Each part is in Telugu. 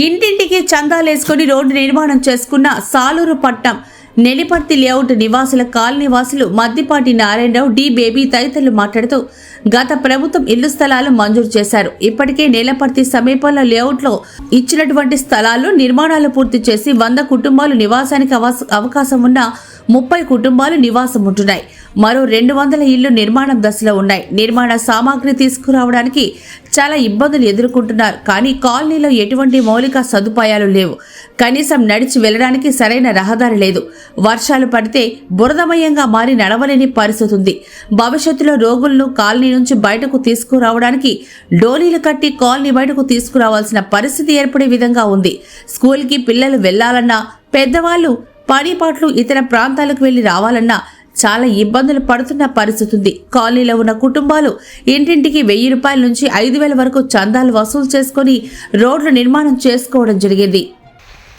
ఇంటింటికి చందాలేసుకుని రోడ్డు నిర్మాణం చేసుకున్న సాలూరు పట్నం నెలిపర్తి లేఅవుట్ నివాసుల కాలనీ వాసులు మద్దిపాటి నారాయణరావు డి బేబీ తదితరులు మాట్లాడుతూ గత ప్రభుత్వం ఇల్లు స్థలాలు మంజూరు చేశారు. ఇప్పటికే నేలపర్తి సమీపంలో లేఅవుట్లో ఇచ్చినటువంటి స్థలాలు నిర్మాణాలు పూర్తి చేసి వంద కుటుంబాలు నివాసానికి అవకాశం ఉన్న ముప్పై కుటుంబాలు నివాసం ఉంటున్నాయి. మరో రెండు వందల ఇళ్ళు నిర్మాణం దశలో ఉన్నాయి. నిర్మాణ సామాగ్రి తీసుకురావడానికి చాలా ఇబ్బందులు ఎదుర్కొంటున్నారు. కానీ కాలనీలో ఎటువంటి మౌలిక సదుపాయాలు లేవు. కనీసం నడిచి వెళ్ళడానికి సరైన రహదారి లేదు. వర్షాలు పడితే బురదమయంగా మారి నడవలేని పరిస్థితి ఉంది భవిష్యత్తులో రోగులను కాలనీ నుంచి బయటకు తీసుకురావడానికి డోలీలు కట్టి కాలనీ బయటకు తీసుకురావాల్సిన పరిస్థితి ఏర్పడే విధంగా ఉంది. స్కూల్కి పిల్లలు వెళ్ళాలన్నా పెద్దవాళ్ళు పనిపాట్లు ఇతర ప్రాంతాలకు వెళ్ళి రావాలన్నా చాలా ఇబ్బందులు పడుతున్న పరిస్థితి ఉంది కాలనీలో ఉన్న కుటుంబాలు ఇంటింటికి వెయ్యి రూపాయల నుంచి ఐదు వేల వరకు చందాలు వసూలు చేసుకొని రోడ్లు నిర్మాణం చేసుకోవడం జరిగింది.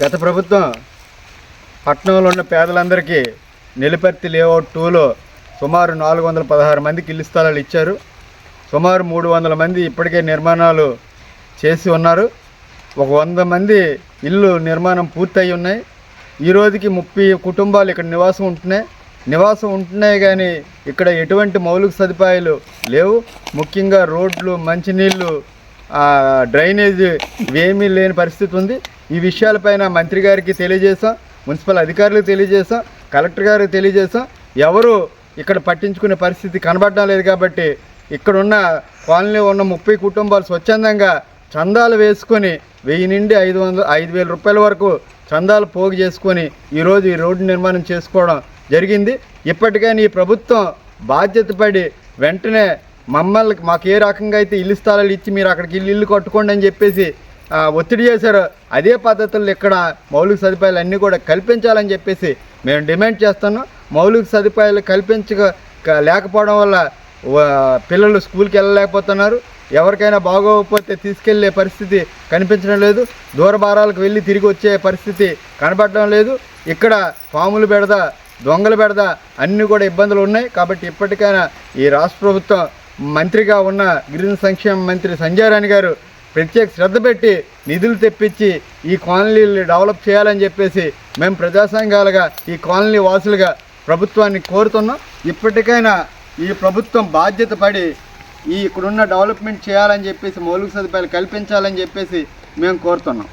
గత ప్రభుత్వం పట్టణంలో ఉన్న పేదలందరికీ నిలపర్తి లేఅవుట్ టూలో సుమారు నాలుగు వందల పదహారు మందికి ఇల్లు స్థలాలు ఇచ్చారు. సుమారు మూడు వందల మంది ఇప్పటికే నిర్మాణాలు చేసి ఉన్నారు. ఒక వంద మంది ఇల్లు నిర్మాణం పూర్తయి ఉన్నాయి. ఈ రోజుకి ముప్పై కుటుంబాలు ఇక్కడ నివాసం ఉంటున్నాయి. నివాసం ఉంటున్నాయి కానీ ఇక్కడ ఎటువంటి మౌలిక సదుపాయాలు లేవు. ముఖ్యంగా రోడ్లు మంచినీళ్ళు డ్రైనేజ్ ఇవేమీ లేని పరిస్థితి ఉంది. ఈ విషయాలపైన మంత్రి గారికి తెలియజేశాం మున్సిపల్ అధికారులకు తెలియజేశాం కలెక్టర్ గారికి తెలియజేశాం. ఎవరు ఇక్కడ పట్టించుకునే పరిస్థితి కనబడడం లేదు కాబట్టి ఇక్కడున్న కాలనీలో ఉన్న ముప్పై కుటుంబాలు స్వచ్ఛందంగా చందాలు వేసుకొని వెయ్యి నుండి ఐదు వందల ఐదు వేల రూపాయల వరకు చందాలు పోగు చేసుకొని ఈరోజు ఈ రోడ్డు నిర్మాణం చేసుకోవడం జరిగింది. ఇప్పటికైనా ఈ ప్రభుత్వం బాధ్యత పడి వెంటనే మమ్మల్ని మాకు ఏ రకంగా అయితే ఇల్లు స్థలాలు ఇచ్చి మీరు అక్కడికి ఇల్లు ఇల్లు కట్టుకోండి అని చెప్పేసి ఒత్తిడి చేశారు. అదే పద్ధతుల్లో ఇక్కడ మౌలిక సదుపాయాలు అన్నీ కూడా కల్పించాలని చెప్పేసి మేము డిమాండ్ చేస్తాను మౌలిక సదుపాయాలు కల్పించక లేకపోవడం వల్ల పిల్లలు స్కూల్కి వెళ్ళలేకపోతున్నారు. ఎవరికైనా బాగోకపోతే తీసుకెళ్ళే పరిస్థితి కనిపించడం లేదు. దూరభారాలకు వెళ్ళి తిరిగి వచ్చే పరిస్థితి కనపడడం లేదు. ఇక్కడ పాములు బెడద దొంగలు బెడద అన్నీ కూడా ఇబ్బందులు ఉన్నాయి. కాబట్టి ఇప్పటికైనా ఈ రాష్ట్ర ప్రభుత్వం మంత్రిగా ఉన్న గిరిజన సంక్షేమ మంత్రి సంజయ్ రాణి గారు ప్రత్యేక శ్రద్ధ పెట్టి నిధులు తెప్పించి ఈ కాలనీలు డెవలప్ చేయాలని చెప్పేసి మేము ప్రజాసంఘాలుగా ఈ కాలనీ వాసులుగా ప్రభుత్వాన్ని కోరుతున్నాం. ఇప్పటికైనా ఈ ప్రభుత్వం బాధ్యత పడి ఈ ఇక్కడున్న డెవలప్మెంట్ చేయాలని చెప్పేసి మౌలిక సదుపాయాలు కల్పించాలని చెప్పేసి మేము కోరుతున్నాం.